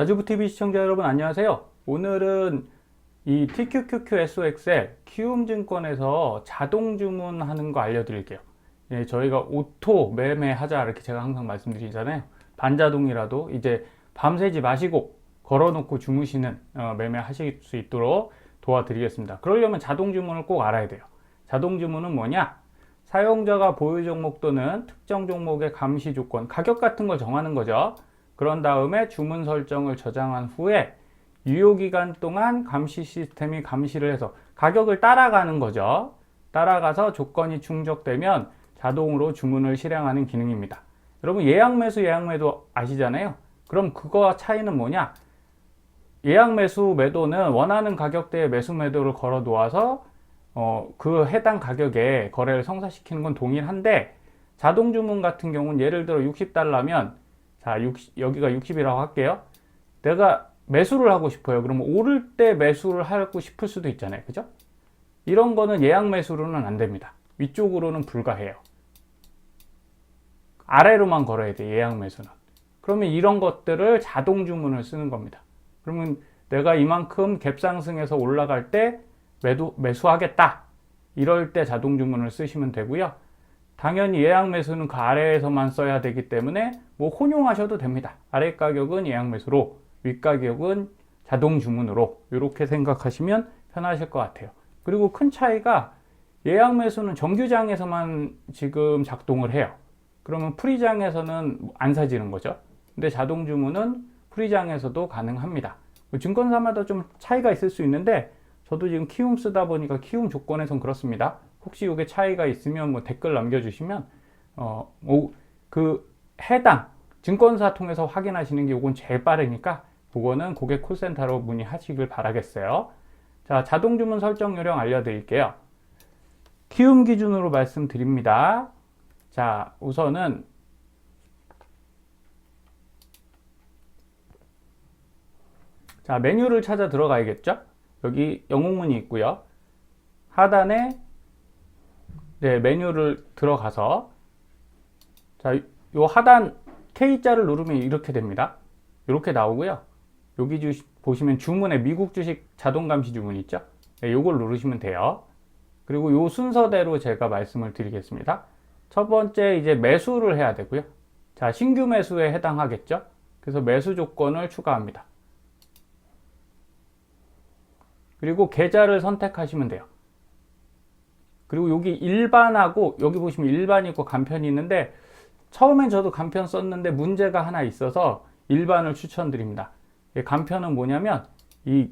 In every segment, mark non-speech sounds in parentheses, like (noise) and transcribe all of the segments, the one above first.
나주부TV 시청자 여러분 안녕하세요. 오늘은 이 TQQQSOXL 키움증권에서 자동 주문하는 거 알려드릴게요. 예, 저희가 오토 매매하자 이렇게 제가 항상 말씀드리잖아요. 반자동이라도 이제 밤새지 마시고 걸어놓고 주무시는 어, 매매하실 수 있도록 도와드리겠습니다. 그러려면 자동 주문을 꼭 알아야 돼요. 자동 주문은 뭐냐? 사용자가 보유 종목 또는 특정 종목의 감시 조건, 가격 같은 걸 정하는 거죠. 그런 다음에 주문 설정을 저장한 후에 유효 기간 동안 감시 시스템이 감시를 해서 가격을 따라가는 거죠. 따라가서 조건이 충족되면 자동으로 주문을 실행하는 기능입니다. 여러분 예약 매수 예약 매도 아시잖아요. 그럼 그거와 차이는 뭐냐? 예약 매수 매도는 원하는 가격대에 매수 매도를 걸어 놓아서 어, 그 해당 가격에 거래를 성사시키는 건 동일한데 자동 주문 같은 경우는 예를 들어 60달러면 자 60, 여기가 60이라고 할게요. 내가 매수를 하고 싶어요. 그러면 오를 때 매수를 하고 싶을 수도 있잖아요. 그죠? 이런 거는 예약 매수로는 안 됩니다. 위쪽으로는 불가해요. 아래로만 걸어야 돼, 예약 매수는. 그러면 이런 것들을 자동 주문을 쓰는 겁니다. 그러면 내가 이만큼 갭 상승해서 올라갈 때 매도, 매수하겠다. 이럴 때 자동 주문을 쓰시면 되고요. 당연히 예약 매수는 그 아래에서만 써야 되기 때문에 뭐 혼용하셔도 됩니다. 아래 가격은 예약 매수로, 윗 가격은 자동 주문으로 이렇게 생각하시면 편하실 것 같아요. 그리고 큰 차이가 예약 매수는 정규장에서만 지금 작동을 해요. 그러면 프리장에서는 안 사지는 거죠. 근데 자동 주문은 프리장에서도 가능합니다. 뭐 증권사마다 좀 차이가 있을 수 있는데 저도 지금 키움 쓰다 보니까 키움 조건에선 그렇습니다. 혹시 이게 차이가 있으면 뭐 댓글 남겨주시면 어, 뭐그 해당 증권사 통해서 확인하시는 게 이건 제일 빠르니까 그거는 고객 콜센터로 문의하시길 바라겠어요. 자, 자동 주문 설정 요령 알려드릴게요. 키움 기준으로 말씀드립니다. 자, 우선은 자, 메뉴를 찾아 들어가야겠죠? 여기 영웅문이 있고요. 하단에 네, 메뉴를 들어가서 자, 요 하단 K자를 누르면 이렇게 됩니다. 이렇게 나오고요. 여기 주, 보시면 주문에 미국 주식 자동 감시 주문 있죠? 네, 요걸 누르시면 돼요. 그리고 요 순서대로 제가 말씀을 드리겠습니다. 첫 번째 이제 매수를 해야 되고요. 자, 신규 매수에 해당하겠죠? 그래서 매수 조건을 추가합니다. 그리고 계좌를 선택하시면 돼요. 그리고 여기 일반하고 여기 보시면 일반이 있고 간편이 있는데 처음엔 저도 간편 썼는데 문제가 하나 있어서 일반을 추천드립니다. 간편은 뭐냐면 이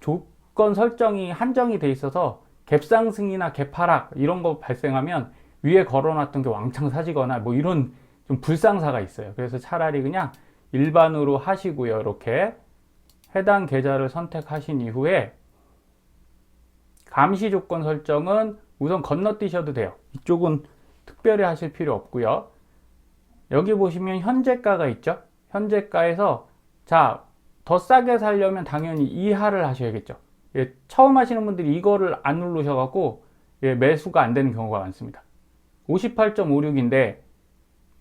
조건 설정이 한정이 돼 있어서 갭상승이나 갭하락 이런 거 발생하면 위에 걸어놨던 게 왕창 사지거나 뭐 이런 좀 불상사가 있어요. 그래서 차라리 그냥 일반으로 하시고요. 이렇게 해당 계좌를 선택하신 이후에 감시 조건 설정은 우선 건너뛰셔도 돼요. 이쪽은 특별히 하실 필요 없고요. 여기 보시면 현재가가 있죠. 현재가에서 자, 더 싸게 살려면 당연히 이하를 하셔야겠죠. 예, 처음 하시는 분들이 이거를 안 누르셔갖고 예, 매수가 안 되는 경우가 많습니다. 58.56인데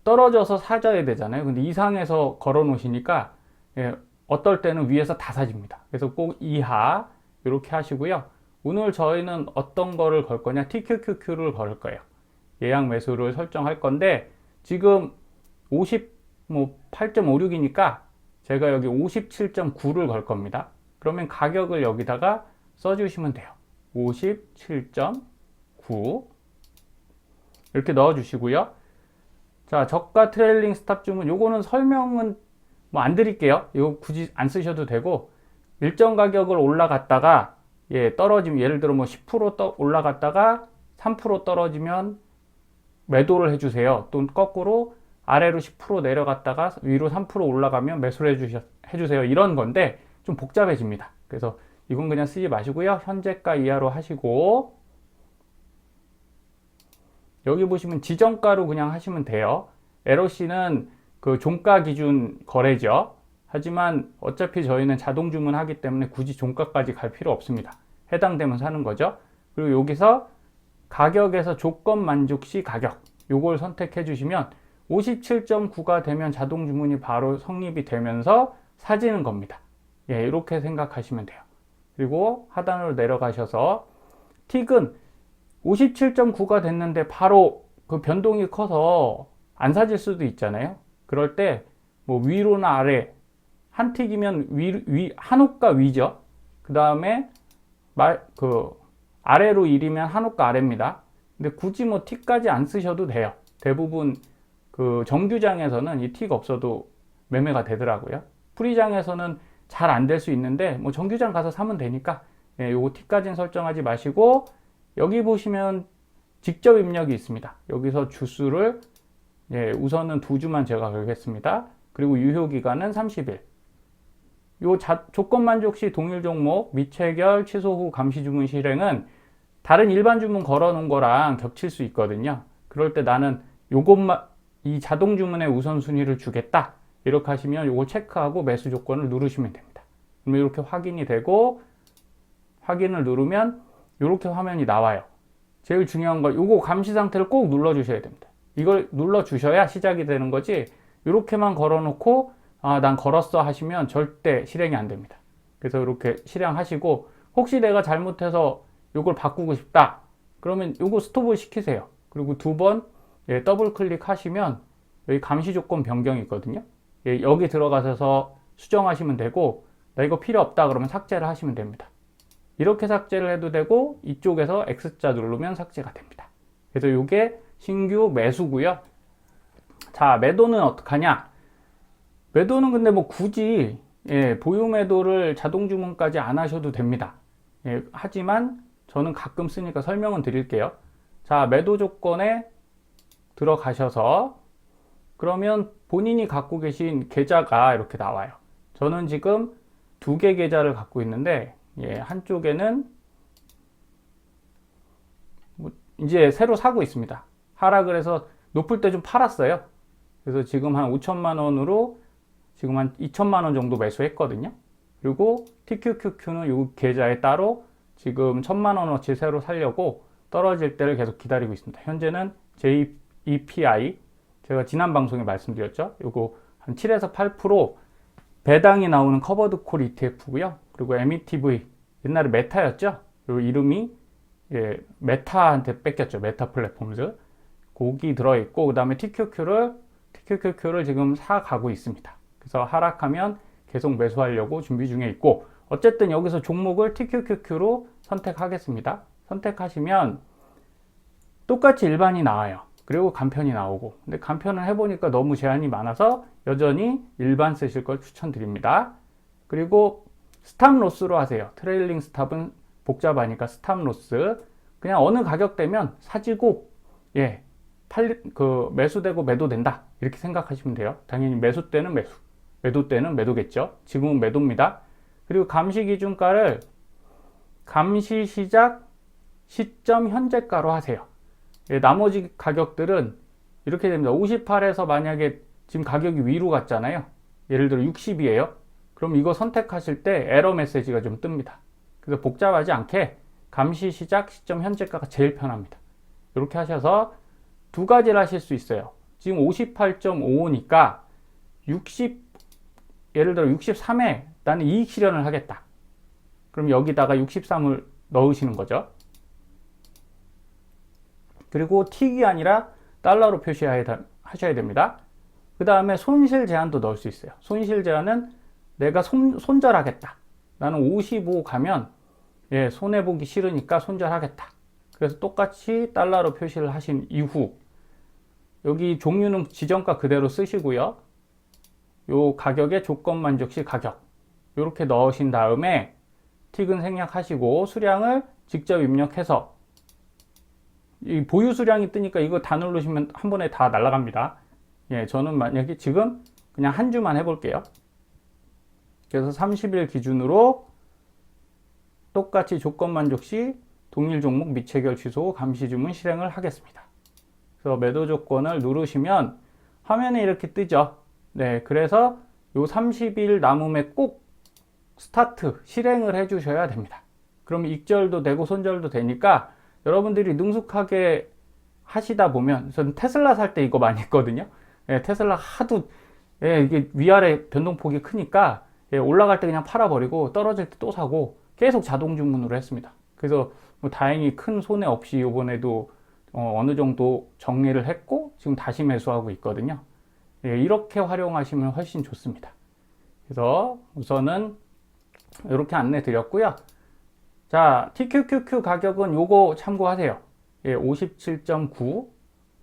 떨어져서 사줘야 되잖아요. 근데 이상에서 걸어 놓으시니까 예, 어떨 때는 위에서 다 사집니다. 그래서 꼭 이하 이렇게 하시고요. 오늘 저희는 어떤 거를 걸 거냐? TQQQ를 걸 거예요. 예약 매수를 설정할 건데 지금 58.56이니까 제가 여기 57.9를 걸 겁니다. 그러면 가격을 여기다가 써주시면 돼요. 57.9 이렇게 넣어 주시고요. 자, 저가 트레일링 스탑 주문 요거는 설명은 뭐 안 드릴게요. 이거 굳이 안 쓰셔도 되고 일정 가격을 올라갔다가 예, 떨어지면 예를 들어 뭐 10% 올라갔다가 3% 떨어지면 매도를 해주세요. 또 거꾸로 아래로 10% 내려갔다가 위로 3% 올라가면 매수를 해주셔, 해주세요. 이런 건데 좀 복잡해집니다. 그래서 이건 그냥 쓰지 마시고요. 현재가 이하로 하시고 여기 보시면 지정가로 그냥 하시면 돼요. LOC는 그 종가 기준 거래죠. 하지만 어차피 저희는 자동 주문하기 때문에 굳이 종가까지 갈 필요 없습니다. 해당되면 사는 거죠. 그리고 여기서 가격에서 조건 만족 시 가격 요걸 선택해 주시면 57.9가 되면 자동 주문이 바로 성립이 되면서 사지는 겁니다. 예, 이렇게 생각하시면 돼요. 그리고 하단으로 내려가셔서 틱은 57.9가 됐는데 바로 그 변동이 커서 안 사질 수도 있잖아요. 그럴 때 뭐 위로나 아래 한 틱이면 위, 위, 한 호가 위죠. 그 다음에 말, 그 아래로 1이면 한 호가 아래입니다. 근데 굳이 뭐 틱까지 안 쓰셔도 돼요. 대부분 그 정규장에서는 이 틱 없어도 매매가 되더라고요. 프리장에서는 잘 안 될 수 있는데 뭐 정규장 가서 사면 되니까 예, 요거 틱까지는 설정하지 마시고 여기 보시면 직접 입력이 있습니다. 여기서 주수를 예, 우선은 두 주만 제가 걸겠습니다. 그리고 유효 기간은 30일. 요 자, 조건 만족 시 동일 종목 미체결 취소 후 감시 주문 실행은 다른 일반 주문 걸어 놓은 거랑 겹칠 수 있거든요. 그럴 때 나는 요것만 이 자동 주문의 우선순위를 주겠다. 이렇게 하시면 요걸 체크하고 매수 조건을 누르시면 됩니다. 그러면 이렇게 확인이 되고 확인을 누르면 이렇게 화면이 나와요. 제일 중요한 거 요거 감시 상태를 꼭 눌러 주셔야 됩니다. 이걸 눌러 주셔야 시작이 되는 거지. 이렇게만 걸어 놓고 아, 난 걸었어 하시면 절대 실행이 안 됩니다. 그래서 이렇게 실행하시고 혹시 내가 잘못해서 요걸 바꾸고 싶다. 그러면 요거 스톱을 시키세요. 그리고 두번 예, 더블 클릭하시면 여기 감시 조건 변경이 있거든요. 예, 여기 들어가셔서 수정하시면 되고 나 이거 필요 없다 그러면 삭제를 하시면 됩니다. 이렇게 삭제를 해도 되고 이쪽에서 X자 누르면 삭제가 됩니다. 그래서 이게 신규 매수고요. 자, 매도는 어떡하냐? 매도는 근데 뭐 굳이 예, 보유 매도를 자동 주문까지 안 하셔도 됩니다. 예, 하지만 저는 가끔 쓰니까 설명은 드릴게요. 자, 매도 조건에 들어가셔서 그러면 본인이 갖고 계신 계좌가 이렇게 나와요. 저는 지금 두 개 계좌를 갖고 있는데 예, 한쪽에는 뭐 이제 새로 사고 있습니다. 하락을 해서 높을 때 좀 팔았어요. 그래서 지금 한 5천만 원으로 지금 한 2천만 원 정도 매수했거든요. 그리고 TQQQ는 이 계좌에 따로 지금 1천만 원어치 새로 살려고 떨어질 때를 계속 기다리고 있습니다. 현재는 JEPI 제가 지난 방송에 말씀드렸죠. 요거 한 7에서 8% 배당이 나오는 커버드 콜 ETF고요. 그리고 METV 옛날에 메타였죠. 요 이름이 예, 메타한테 뺏겼죠. 메타 플랫폼즈. 거기 들어있고 그 다음에 TQQ를 TQQQ를 지금 사 가고 있습니다. 그래서 하락하면 계속 매수하려고 준비 중에 있고 어쨌든 여기서 종목을 TQQQ로 선택하겠습니다. 선택하시면 똑같이 일반이 나와요. 그리고 간편이 나오고 근데 간편을 해보니까 너무 제한이 많아서 여전히 일반 쓰실 걸 추천드립니다. 그리고 스탑 로스로 하세요. 트레일링 스탑은 복잡하니까 스탑 로스 그냥 어느 가격대면 사지고 예, 팔, 그 매수되고 매도된다 이렇게 생각하시면 돼요. 당연히 매수 때는 매수, 매도 때는 매도겠죠. 지금은 매도입니다. 그리고 감시 기준가를 감시 시작 시점 현재가로 하세요. 예, 나머지 가격들은 이렇게 됩니다. 58에서 만약에 지금 가격이 위로 갔잖아요. 예를 들어 60이에요. 그럼 이거 선택하실 때 에러 메시지가 좀 뜹니다. 그래서 복잡하지 않게 감시 시작 시점 현재가가 제일 편합니다. 이렇게 하셔서 두 가지를 하실 수 있어요. 지금 58.55니까 60 예를 들어 63에 나는 이익 실현을 하겠다. 그럼 여기다가 63을 넣으시는 거죠. 그리고 틱이 아니라 달러로 표시하셔야 됩니다. 그 다음에 손실 제한도 넣을 수 있어요. 손실 제한은 내가 손, 손절하겠다. 나는 55 가면 예, 손해보기 싫으니까 손절하겠다. 그래서 똑같이 달러로 표시를 하신 이후 여기 종류는 지정가 그대로 쓰시고요. 요 가격의 조건 만족 시 가격 이렇게 넣으신 다음에 틱은 생략하시고 수량을 직접 입력해서 이 보유 수량이 뜨니까 이거 다 누르시면 한 번에 다 날아갑니다. 예, 저는 만약에 지금 그냥 한 주만 해볼게요. 그래서 30일 기준으로 똑같이 조건 만족 시 동일 종목 미체결 취소 감시 주문 실행을 하겠습니다. 그래서 매도 조건을 누르시면 화면에 이렇게 뜨죠. 네, 그래서 요 30일 남음에 꼭 스타트 실행을 해 주셔야 됩니다. 그럼 익절도 되고 손절도 되니까 여러분들이 능숙하게 하시다 보면 저는 테슬라 살 때 이거 많이 했거든요. 예, 테슬라 하도 예, 이게 위아래 변동폭이 크니까 예, 올라갈 때 그냥 팔아버리고 떨어질 때 또 사고 계속 자동 주문으로 했습니다. 그래서 뭐 다행히 큰 손해 없이 이번에도 어, 느 정도 정리를 했고 지금 다시 매수하고 있거든요. 예, 이렇게 활용하시면 훨씬 좋습니다. 그래서 우선은 이렇게 안내 드렸고요. 자, TQQQ 가격은 요거 참고하세요. 예, 57.9,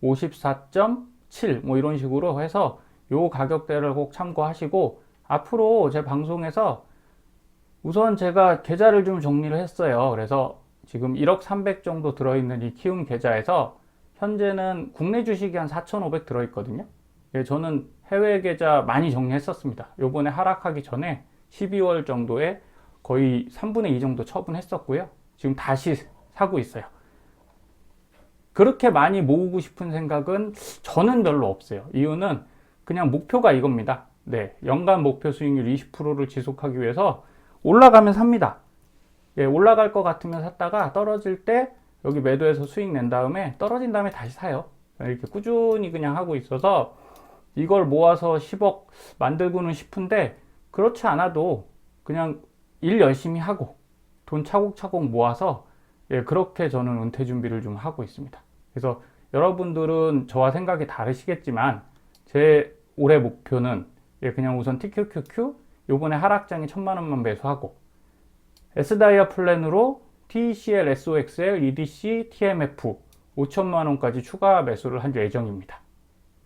54.7, 뭐 이런 식으로 해서 요 가격대를 꼭 참고하시고, 앞으로 제 방송에서 우선 제가 계좌를 좀 정리를 했어요. 그래서 지금 1억 300 정도 들어있는 이 키움 계좌에서 현재는 국내 주식이 한 4,500 들어있거든요. 예, 저는 해외 계좌 많이 정리했었습니다. 요번에 하락하기 전에 12월 정도에 거의 3분의 2 정도 처분했었고요. 지금 다시 사고 있어요. 그렇게 많이 모으고 싶은 생각은 저는 별로 없어요. 이유는 그냥 목표가 이겁니다. 네, 연간 목표 수익률 20%를 지속하기 위해서 올라가면 삽니다. 예, 올라갈 것 같으면 샀다가 떨어질 때 여기 매도해서 수익 낸 다음에 떨어진 다음에 다시 사요. 이렇게 꾸준히 그냥 하고 있어서 이걸 모아서 10억 만들고는 싶은데 그렇지 않아도 그냥 일 열심히 하고 돈 차곡차곡 모아서 예, 그렇게 저는 은퇴 준비를 좀 하고 있습니다. 그래서 여러분들은 저와 생각이 다르시겠지만 제 올해 목표는 예, 그냥 우선 TQQQ 요번에 하락장에 천만 원만 매수하고 S다이아 플랜으로 TCL, SOXL, EDC, TMF 5천만 원까지 추가 매수를 할 예정입니다.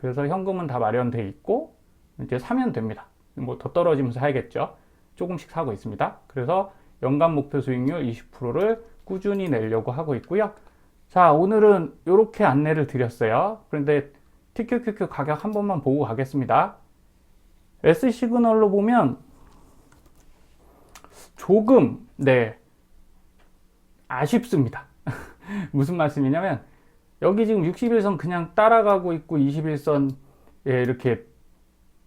그래서 현금은 다 마련돼 있고 이제 사면 됩니다. 뭐 더 떨어지면서 사야겠죠. 조금씩 사고 있습니다. 그래서 연간 목표 수익률 20%를 꾸준히 내려고 하고 있고요. 자, 오늘은 이렇게 안내를 드렸어요. 그런데 TQQQ 가격 한 번만 보고 가겠습니다. S 시그널로 보면 조금 네 아쉽습니다. (laughs) 무슨 말씀이냐면 여기 지금 61선 그냥 따라가고 있고 21선 예, 이렇게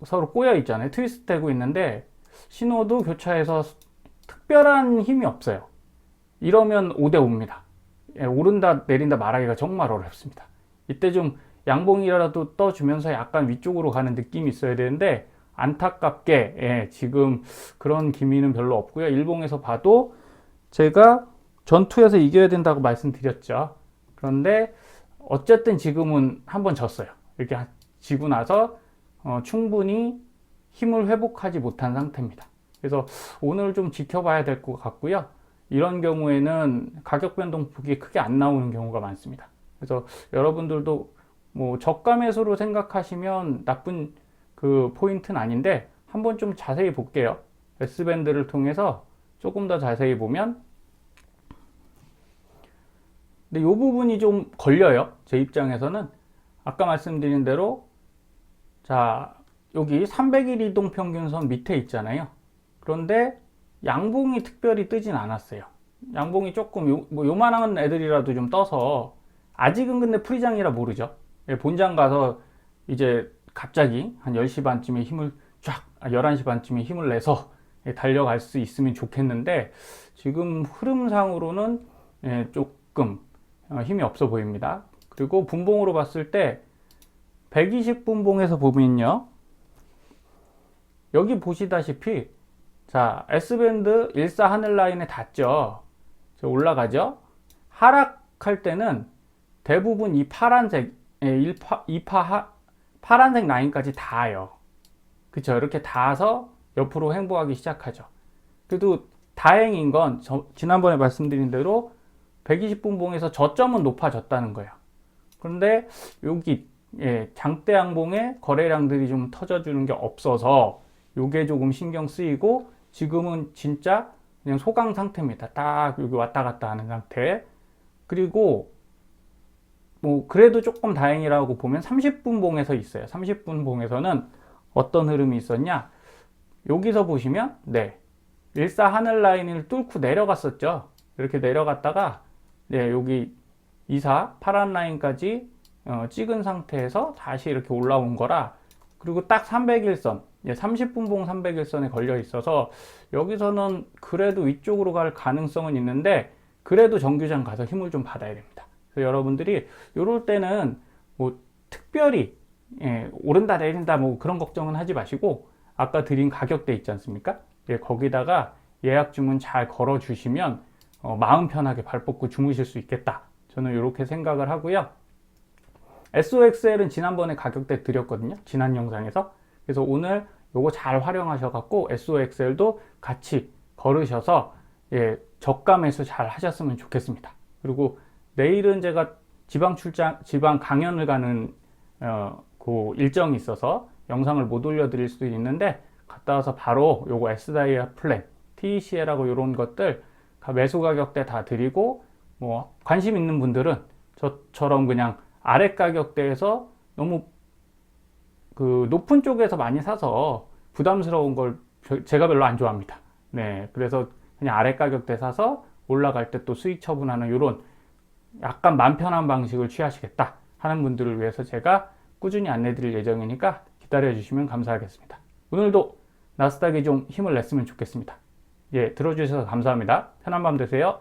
서로 꼬여 있잖아요. 트위스트 되고 있는데 신호도 교차해서 특별한 힘이 없어요. 이러면 5대 5입니다. 예, 오른다 내린다 말하기가 정말 어렵습니다. 이때 좀 양봉이라도 떠주면서 약간 위쪽으로 가는 느낌이 있어야 되는데 안타깝게 예, 지금 그런 기미는 별로 없고요. 일봉에서 봐도 제가 전투에서 이겨야 된다고 말씀드렸죠. 그런데 어쨌든 지금은 한 번 졌어요. 이렇게 지고 나서 어, 충분히 힘을 회복하지 못한 상태입니다. 그래서 오늘 좀 지켜봐야 될 것 같고요. 이런 경우에는 가격 변동폭이 크게 안 나오는 경우가 많습니다. 그래서 여러분들도 뭐 저가 매수로 생각하시면 나쁜 그 포인트는 아닌데 한번 좀 자세히 볼게요. S밴드를 통해서 조금 더 자세히 보면 근데 이 부분이 좀 걸려요. 제 입장에서는 아까 말씀드린 대로 자 여기 300일 이동 평균선 밑에 있잖아요. 그런데 양봉이 특별히 뜨진 않았어요. 양봉이 조금 요, 뭐 요만한 애들이라도 좀 떠서 아직은 근데 프리장이라 모르죠. 예, 본장 가서 이제 갑자기 한 10시 반쯤에 힘을 쫙, 11시 아, 반쯤에 힘을 내서 예, 달려갈 수 있으면 좋겠는데 지금 흐름상으로는 예, 조금 어, 힘이 없어 보입니다. 그리고 분봉으로 봤을 때 120분봉에서 보면요. 여기 보시다시피 자 S밴드 14 하늘 라인에 닿죠. 올라가죠. 하락할 때는 대부분 이 파란색 1파, 2파 하, 파란색 라인까지 닿아요. 그쵸 이렇게 닿아서 옆으로 행보하기 시작하죠. 그래도 다행인 건 저, 지난번에 말씀드린 대로 120분 봉에서 저점은 높아졌다는 거예요. 그런데 여기 예, 장대 양봉에 거래량들이 좀 터져주는 게 없어서 요게 조금 신경 쓰이고 지금은 진짜 그냥 소강 상태입니다. 딱 여기 왔다 갔다 하는 상태. 그리고 뭐 그래도 조금 다행이라고 보면 30분 봉에서 있어요. 30분 봉에서는 어떤 흐름이 있었냐? 여기서 보시면 네. 일사 하늘 라인을 뚫고 내려갔었죠. 이렇게 내려갔다가 네, 여기 2사 파란 라인까지 어, 찍은 상태에서 다시 이렇게 올라온 거라 그리고 딱 301선 예, 30분 봉 301선에 걸려 있어서 여기서는 그래도 위쪽으로 갈 가능성은 있는데 그래도 정규장 가서 힘을 좀 받아야 됩니다. 그래서 여러분들이 이럴 때는 뭐 특별히 예, 오른다 내린다 뭐 그런 걱정은 하지 마시고 아까 드린 가격대 있지 않습니까? 예, 거기다가 예약 주문 잘 걸어 주시면 어, 마음 편하게 발 뻗고 주무실 수 있겠다. 저는 이렇게 생각을 하고요. SOXL은 지난번에 가격대 드렸거든요. 지난 영상에서. 그래서 오늘 요거 잘 활용하셔 갖고 SOXL도 같이 걸으셔서 예, 저가 매수 잘 하셨으면 좋겠습니다. 그리고 내일은 제가 지방 출장, 지방 강연을 가는 어, 그 일정이 있어서 영상을 못 올려드릴 수도 있는데 갔다 와서 바로 요거 S다이아 플랜, TCL하고 이런 것들 가- 매수 가격대 다 드리고 뭐 관심 있는 분들은 저처럼 그냥 아래 가격대에서 너무 그 높은 쪽에서 많이 사서 부담스러운 걸 저- 제가 별로 안 좋아합니다. 네, 그래서 그냥 아래 가격대 사서 올라갈 때 또 수익 처분하는 이런 약간 맘 편한 방식을 취하시겠다 하는 분들을 위해서 제가 꾸준히 안내 드릴 예정이니까 기다려 주시면 감사하겠습니다. 오늘도 나스닥이 좀 힘을 냈으면 좋겠습니다. 예, 들어주셔서 감사합니다. 편한 밤 되세요.